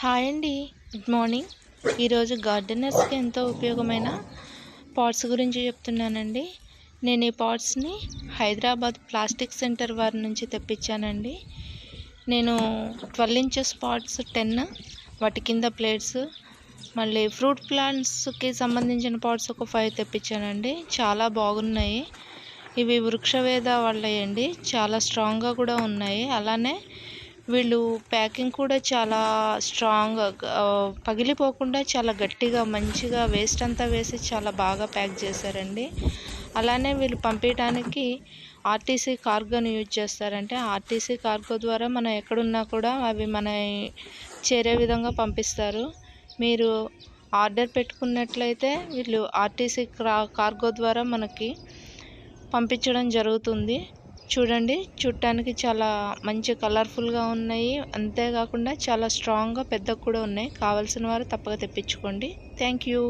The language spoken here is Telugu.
హాయ్ అండి. గుడ్ మార్నింగ్ ఈరోజు గార్డెనర్స్కి ఎంతో ఉపయోగమైన పాట్స్ గురించి చెప్తున్నానండి. నేను ఈ పాట్స్ని హైదరాబాద్ ప్లాస్టిక్ సెంటర్ వారి నుంచి తెప్పించానండి. నేను ట్వెల్వ్ ఇంచెస్ పాట్స్ టెన్ వాటి కింద ప్లేట్స్ మళ్ళీ ఫ్రూట్ ప్లాంట్స్కి సంబంధించిన పాట్స్ ఒక ఫైవ్ తెప్పించానండి. చాలా బాగున్నాయి. ఇవి వృక్షవేద వాళ్ళయండి చాలా స్ట్రాంగ్గా కూడా ఉన్నాయి. అలానే వీళ్ళు ప్యాకింగ్ కూడా చాలా స్ట్రాంగ్ పగిలిపోకుండా చాలా గట్టిగా మంచిగా వేస్ట్ అంతా వేసి చాలా బాగా ప్యాక్ చేశారండి. అలానే వీళ్ళు పంపించడానికి ఆర్టీసీ కార్గోని యూజ్ చేస్తారంటే ఆర్టీసీ కార్గో ద్వారా మనం ఎక్కడున్నా కూడా అవి మన చేరే విధంగా పంపిస్తారు. మీరు ఆర్డర్ పెట్టుకున్నట్లయితే వీళ్ళు ఆర్టీసీ కార్గో ద్వారా మనకి పంపించడం జరుగుతుంది. చూడండి చూడటానికి చాలా మంచి కలర్ఫుల్గా ఉన్నాయి. అంతేకాకుండా చాలా స్ట్రాంగ్గా పెద్దగా కూడా ఉన్నాయి. కావాల్సిన వారు తప్పక తెప్పించుకోండి. Thank you